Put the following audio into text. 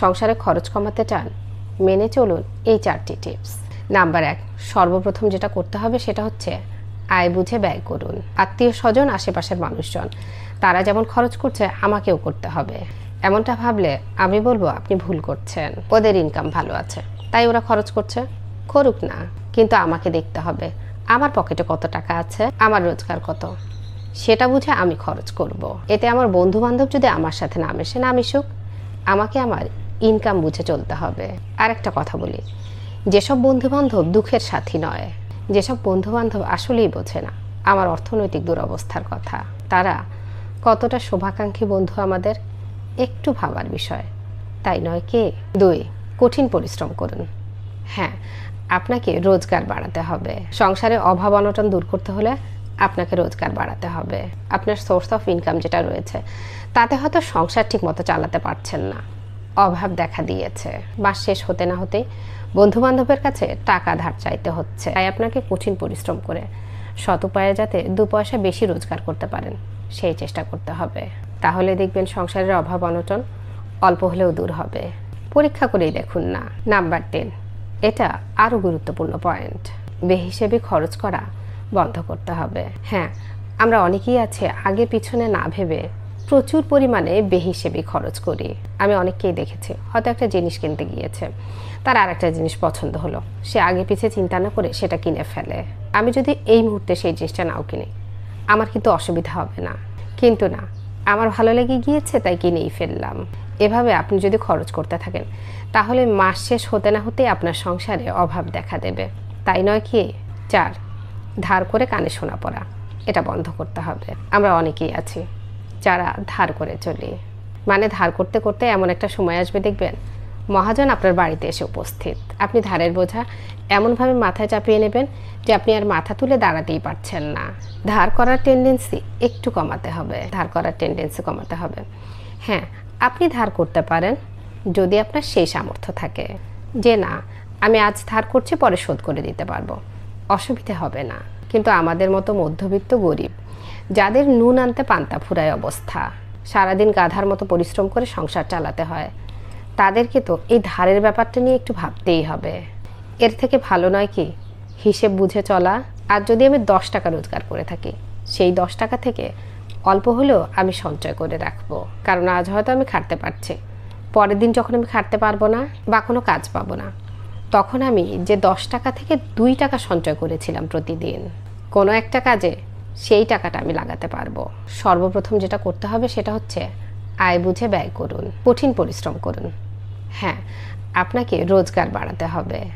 সংসারে খরচ কমাতে চান, মেনে চলুন এই চারটি টিপস নাম্বার এক, সর্বপ্রথম যেটা করতে হবে সেটা হচ্ছে আয় বুঝে ব্যয় করুন। আত্মীয় স্বজন, আশেপাশের মানুষজন, তারা যেমন খরচ করছে, আমাকেও করতে হবে। এমনটা ভাবলে আমি বলব আপনি ভুল করছেন। ওদের ইনকাম ভালো আছে, তাই ওরা খরচ করছে, করুক না। কিন্তু আমাকে দেখতে হবে, আমার পকেটে কত টাকা আছে, আমার রোজগার কত? সেটা বুঝে আমি খরচ করব। এতে আমার বন্ধু বান্ধব যদি আমার সাথে না মেশে, না মিশুক, আমাকে আমার ইনকাম বুঝে চলতে হবে। আর একটা কথা বলি, যেসব বন্ধু বান্ধব দুঃখের সাথী নয়, যেসব বন্ধু বান্ধব আসলেই বোঝে না, আমার অর্থনৈতিক দুরবস্থার কথা। তারা কতটা শুভাকাঙ্ক্ষী বন্ধু আমাদের একটু ভাবার বিষয়। তাই নয় কি? দুই, কঠিন পরিশ্রম করুন। হ্যাঁ আপনাকে রোজগার বাড়াতে হবে। সংসারে অভাব অনটন দূর করতে হলে আপনাকে রোজগার বাড়াতে হবে। আপনার সোর্স অফ ইনকাম যেটা রয়েছে, তাতে হয়তো সংসার ঠিক মতো চালাতে পারছেন না। অভাব দেখা দিয়েছে। মাস শেষ হতে না হতেই বন্ধু বান্ধবের কাছে টাকা ধার চাইতে হচ্ছে। তাই আপনাকে কঠিন পরিশ্রম করে শত উপায়ে যাতে দু পয়সা বেশি রোজগার করতে পারেন, সেই চেষ্টা করতে হবে। তাহলে দেখবেন সংসারের অভাব অনটন অল্প হলেও দূর হবে। পরীক্ষা করেই দেখুন না। নাম্বার টেন এটা আরও গুরুত্বপূর্ণ পয়েন্ট। বেহিসেবে খরচ করা বন্ধ করতে হবে। হ্যাঁ আমরা অনেকেই আছে, আগে পিছনে না ভেবে প্রচুর পরিমাণে বেহিসেবি খরচ করি। আমি অনেককেই দেখেছি, হয়তো একটা জিনিস কিনতে গিয়েছে। তার আর একটা জিনিস পছন্দ হলো। সে আগে পিছে চিন্তা না করে সেটা কিনে ফেলে। আমি যদি এই মুহূর্তে সেই জিনিসটা নাও কিনি, আমার কিন্তু অসুবিধা হবে না। কিন্তু না, আমার ভালো লেগে গিয়েছে, তাই কিনেই ফেললাম। এভাবে আপনি যদি খরচ করতে থাকেন, তাহলে মাস শেষ হতে না হতেই আপনার সংসারে অভাব দেখা দেবে। তাই নয় কি? চার, ধার করে কানে শোনা পড়া এটা বন্ধ করতে হবে। আমরা অনেকেই আছি। যারা ধার করে চলি। মানে ধার করতে করতে এমন একটা সময় আসবে, দেখবেন? মহাজন আপনার বাড়িতে এসে উপস্থিত। আপনি ধারের বোঝা এমনভাবে মাথায় চাপিয়ে নেবেন যে আপনি আর মাথা তুলে দাঁড়াতেই পারছেন না। ধার করার টেন্ডেন্সি একটু কমাতে হবে। ধার করার টেন্ডেন্সি কমাতে হবে। হ্যাঁ আপনি ধার করতে পারেন যদি আপনার সেই সামর্থ্য থাকে যে, না, আমি আজ ধার করছি, পরে শোধ করে দিতে পারব। অসুবিধে হবে না। কিন্তু আমাদের মতো মধ্যবিত্ত গরিব, যাদের নুন আনতে পান্তা ফুরায় অবস্থা, সারাদিন গাধার মতো পরিশ্রম করে সংসার চালাতে হয়, তাদেরকে তো এই ধারের ব্যাপারটা নিয়ে একটু ভাবতেই হবে। এর থেকে ভালো নয় কি, হিসেব বুঝে চলা, আর যদি আমি দশ টাকা রোজগার করে থাকি, সেই দশ টাকা থেকে অল্প হলেও আমি সঞ্চয় করে রাখব, কারণ আজ হয়তো আমি খাটতে পারছি, পরের দিন যখন আমি খাটতে পারব না, বা কোনো কাজ পাবো না তখন আমি যে দশ টাকা থেকে দুই টাকা সঞ্চয় করেছিলাম প্রতিদিন, কোনো একটা কাজে সেই টাকাটা আমি লাগাতে পারব। সর্বপ্রথম যেটা করতে হবে সেটা হচ্ছে আয় বুঝে ব্যয় করুন, কঠিন পরিশ্রম করুন। হ্যাঁ আপনাকে রোজগার বাড়াতে হবে।